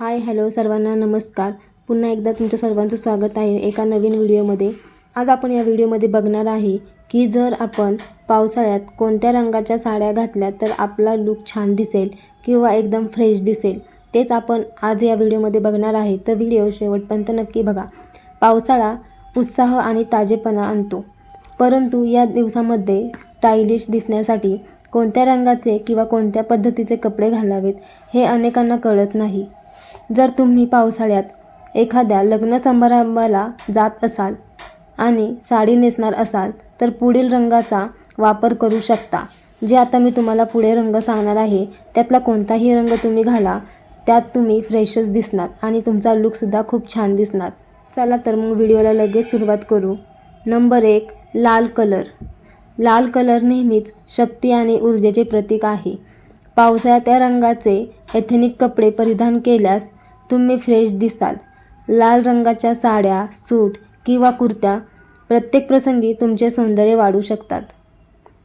Hi hello सर्वांना नमस्कार. पुन्हा एकदा तुमच्या सर्वांचं स्वागत आहे एका नवीन व्हिडिओमध्ये. आज आपण या व्हिडिओमध्ये बघणार आहे की जर आपण पावसाळ्यात कोणत्या रंगाच्या साड्या घातल्या तर आपला लूक छान दिसेल किंवा एकदम फ्रेश दिसेल. तेच आपण आज या व्हिडिओमध्ये बघणार आहे. तर व्हिडिओ शेवटपर्यंत नक्की बघा. पावसाळा उत्साह आणि ताजेपणा आणतो. परंतु या दिवसामध्ये स्टायलिश दिसण्यासाठी कोणत्या रंगाचे किंवा कोणत्या पद्धतीचे कपडे घालावेत हे अनेकांना कळत नाही. जर तुम्ही पावसाळ्यात एखाद्या लग्न समारंभाला जात असाल आणि साडी नेसणार असाल तर पुढील रंगाचा वापर करू शकता. जे आता मी तुम्हाला पुढे रंग सांगणार आहे त्यातला कोणताही रंग तुम्ही घाला त्यात तुम्ही फ्रेशच दिसणार आणि तुमचा लुकसुद्धा खूप छान दिसणार. चला तर मग व्हिडिओला लगेच सुरुवात करू. नंबर एक लाल कलर. लाल कलर नेहमीच शक्ती आणि ऊर्जेचे प्रतीक आहे. पावसाळ्यात त्या रंगाचे एथेनिक कपडे परिधान केल्यास तुम्ही फ्रेश दिसाल. लाल रंगाच्या साड्या सूट किंवा कुर्त्या प्रत्येक प्रसंगी तुमचे सौंदर्य वाढू शकतात.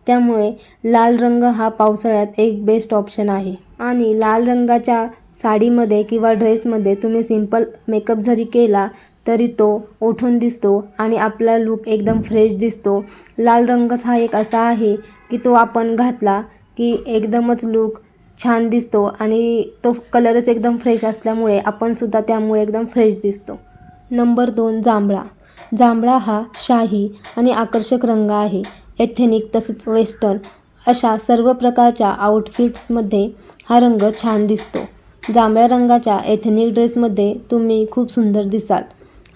त्यामुळे लाल रंग हा पावसाळ्यात एक बेस्ट ऑप्शन आहे. आणि लाल रंगाच्या साडीमध्ये किंवा ड्रेसमध्ये तुम्ही सिंपल मेकअप जरी केला तरी तो उठून दिसतो आणि आपला लूक एकदम फ्रेश दिसतो. लाल रंगच हा एक असा आहे की तो आपण घातला की एकदमच लूक छान दिसतो आणि तो कलरच एकदम फ्रेश असल्यामुळे आपणसुद्धा त्यामुळे एकदम फ्रेश दिसतो. नंबर दोन जांभळा. जांभळा हा शाही आणि आकर्षक रंग आहे. एथेनिक तसेच वेस्टर्न अशा सर्व प्रकारच्या आउटफिट्समध्ये हा रंग छान दिसतो. जांभळ्या रंगाच्या एथेनिक ड्रेसमध्ये तुम्ही खूप सुंदर दिसाल.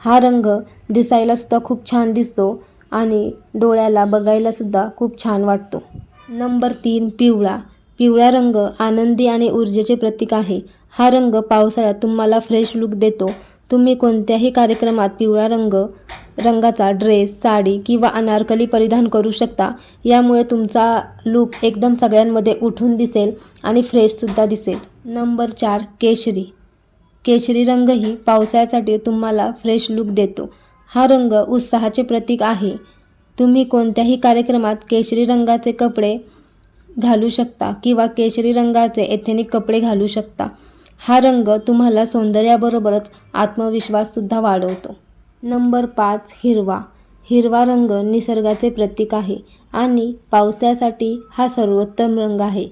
हा रंग दिसायलासुद्धा खूप छान दिसतो आणि डोळ्याला बघायलासुद्धा खूप छान वाटतो. नंबर तीन पिवळा. पिवळा रंग आनंदी आणि ऊर्जेचे प्रतीक आहे. हा रंग पावसाळ्यात तुम्हाला फ्रेश लूक देतो. तुम्ही कोणत्याही कार्यक्रमात पिवळा रंग रंगाचा ड्रेस साडी किंवा अनारकली परिधान करू शकता. यामुळे तुमचा लूक एकदम सगळ्यांमध्ये उठून दिसेल आणि फ्रेशसुद्धा दिसेल. नंबर चार केशरी. केशरी रंगही पावसाळ्यासाठी तुम्हाला फ्रेश लूक देतो. हा रंग उत्साहाचे प्रतीक आहे. तुम्ही कोणत्याही कार्यक्रमात केशरी रंगाचे कपडे घालू शकता किंवा केशरी रंगाचे एथेनिक कपडे घालू शकता. हा रंग तुम्हाला सौंदर्याबरोबरच आत्मविश्वाससुद्धा वाढवतो. नंबर पाच हिरवा. हिरवा रंग निसर्गाचे प्रतीक आहे आणि पावसासाठी हा सर्वोत्तम रंग आहे.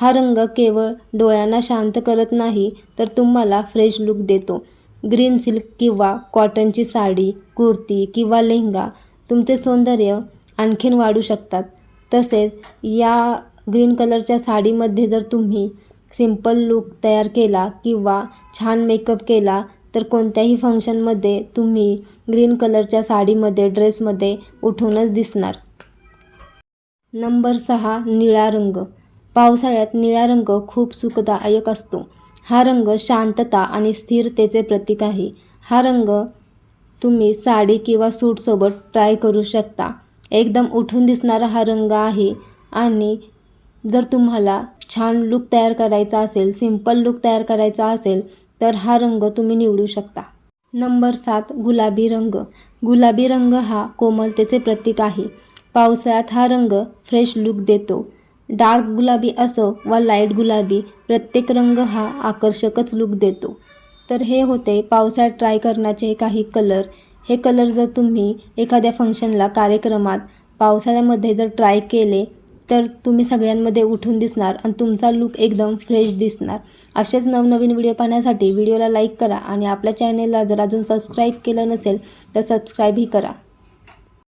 हा रंग केवळ डोळ्यांना शांत करत नाही तर तुम्हाला फ्रेश लुक देतो. ग्रीन सिल्क किंवा कॉटनची साडी कुर्ती किंवा लेहंगा तुमचे सौंदर्य आणखीन वाढू शकतात. तसेच या ग्रीन कलरच्या साडीमध्ये जर तुम्ही सिंपल लुक तयार केला किंवा छान मेकअप केला तर कोणत्याही फंक्शनमध्ये तुम्ही ग्रीन कलरच्या साडीमध्ये ड्रेसमध्ये उठूनच दिसणार. नंबर सहा निळा रंग. पावसाळ्यात निळा रंग खूप सुखदायक असतो. हा रंग शांतता आणि स्थिरतेचे प्रतीक आहे. हा रंग तुम्ही साडी किंवा सूटसोबत ट्राय करू शकता. एकदम उठून दिसणारा हा रंग आहे आणि जर तुम्हाला छान लूक तयार करायचा असेल सिंपल लूक तयार करायचा असेल तर हा रंग तुम्ही निवडू शकता. नंबर सात गुलाबी रंग. गुलाबी रंग हा कोमलतेचे प्रतीक आहे. पावसाळ्यात हा रंग फ्रेश लूक देतो. डार्क गुलाबी असो वा लाइट गुलाबी प्रत्येक रंग हा आकर्षकच लूक देतो. तर हे होते पावसाळ्यात ट्राय करण्याचे काही कलर हे कलर जर तुम्ही एखाद्या फंक्शनला कार्यक्रमात पावसाळ्यामध्ये जर ट्राय केले तर तुम्ही सगळ्यांमध्ये उठून दिसणार आणि तुमचा लूक एकदम फ्रेश दिसणार. असेच नवनवीन व्हिडिओ पाहण्यासाठी व्हिडिओला लाईक करा आणि आपल्या चॅनेलला जर अजून सबस्क्राईब केलं नसेल तर सबस्क्राईबही करा.